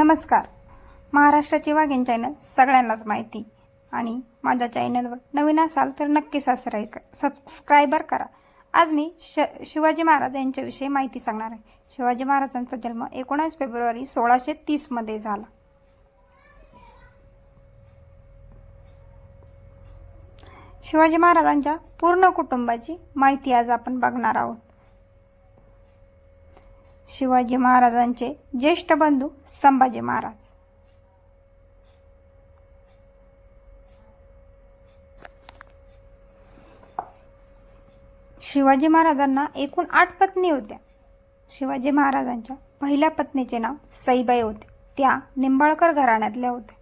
नमस्कार. महाराष्ट्राची वाघीण चॅनल सगळ्यांनाच माहिती. आणि माझ्या चॅनलवर नवीन असाल तर नक्की सबस्क्राईब सबस्क्रायबर करा. आज मी श शिवाजी महाराज यांच्याविषयी माहिती सांगणार आहे. शिवाजी महाराजांचा जन्म एकोणीस फेब्रुवारी सोळाशे तीसमध्ये झाला. शिवाजी महाराजांच्या पूर्ण कुटुंबाची माहिती आज आपण बघणार आहोत. शिवाजी महाराजांचे ज्येष्ठ बंधू संभाजी महाराज. शिवाजी महाराजांना एकूण आठ पत्नी होत्या. शिवाजी महाराजांच्या पहिल्या पत्नीचे नाव सईबाई होते. त्या निंबाळकर घराण्यातल्या होत्या.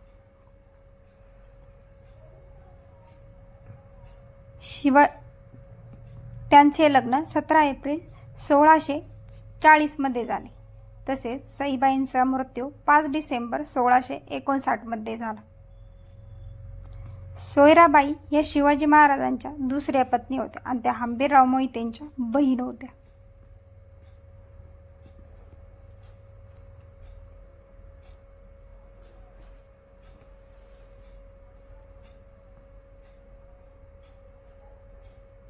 शिवा त्यांचे लग्न सतरा एप्रिल सोळाशे चाळीसमध्ये झाले. तसेच सईबाईंचा मृत्यू पाच डिसेंबर सोळाशे एकोणसाठमध्ये झाला. सोयराबाई या शिवाजी महाराजांच्या दुसऱ्या पत्नी होत्या आणि त्या हंबीरराव मोहितेंच्या बहीण होत्या.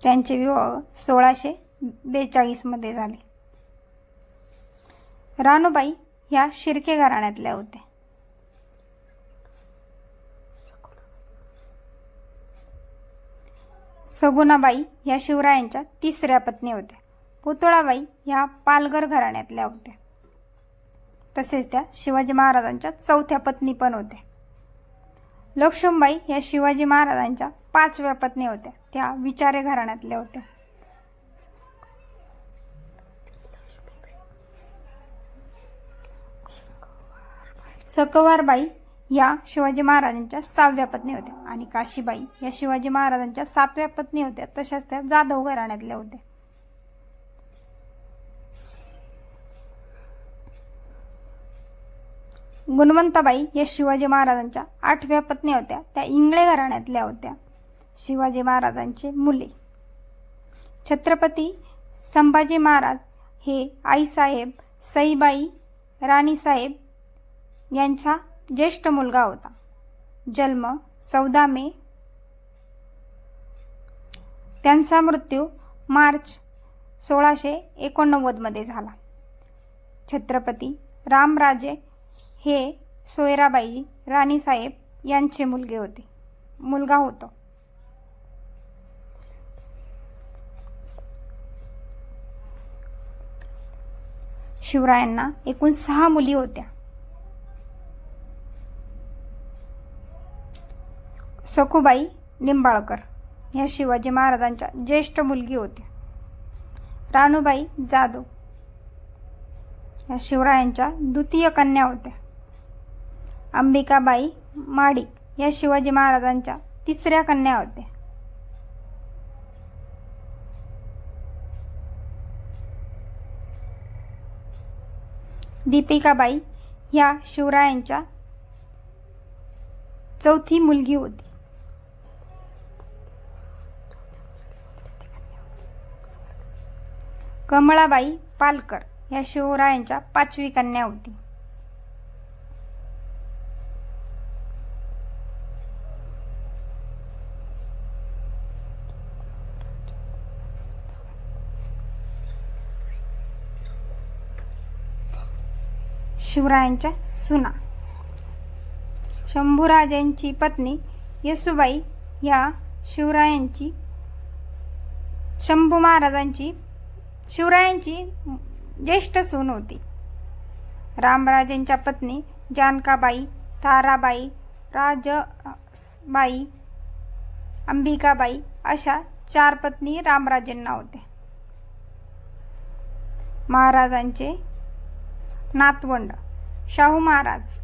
त्यांचे विवाह सोळाशे बेचाळीसमध्ये झाले. रानूबाई ह्या शिर्के घराण्यातल्या होत्या. सगुणाबाई ह्या शिवरायांच्या तिसऱ्या पत्नी होत्या. पुतळाबाई ह्या पालघर घराण्यातल्या होत्या. तसेच त्या शिवाजी महाराजांच्या चौथ्या पत्नी पण होत्या. लक्ष्मीबाई ह्या शिवाजी महाराजांच्या पाचव्या पत्नी होत्या. त्या विचारे घराण्यातल्या होत्या. सकवारबाई या शिवाजी महाराजांच्या सहाव्या पत्नी होत्या आणि काशीबाई या शिवाजी महाराजांच्या सातव्या पत्नी होत्या. तशाच त्या जाधव घराण्यातल्या होत्या. गुणवंताबाई या शिवाजी महाराजांच्या आठव्या पत्नी होत्या. त्या इंगळे घराण्यातल्या होत्या. शिवाजी महाराजांचे मुले. छत्रपती संभाजी महाराज हे आईसाहेब सईबाई राणीसाहेब यांचा ज्येष्ठ मुलगा होता. जन्म चौदा मे. त्यांचा मृत्यू मार्च सोळाशे एकोणनव्वदमध्ये झाला. छत्रपती रामराजे हे सोयराबाई राणीसाहेब यांचे मुलगे होते. मुलगा होतो. शिवरायांना एकूण सहा मुली होत्या. सखुबाई निंबाळकर ह्या शिवाजी महाराजांच्या ज्येष्ठ मुलगी होत्या. राणूबाई जाधव ह्या शिवरायांच्या द्वितीय कन्या होत्या. अंबिकाबाई माडिक या शिवाजी महाराजांच्या तिसऱ्या कन्या होत्या. दीपिकाबाई ह्या शिवरायांच्या चौथी मुलगी होती. कमळाबाई पालकर या शिवरायांच्या पाचवी कन्या होती. शिवरायांच्या सुना. शंभूराजांची पत्नी येसुबाई या शिवरायांची शंभू महाराजांची शिवरायांची ज्येष्ठ सून होती. रामराजेंच्या पत्नी जानकाबाई ताराबाई राजबाई अंबिकाबाई अशा चार पत्नी रामराजेंना होत्या महाराजांचे नातवंड शाहू महाराज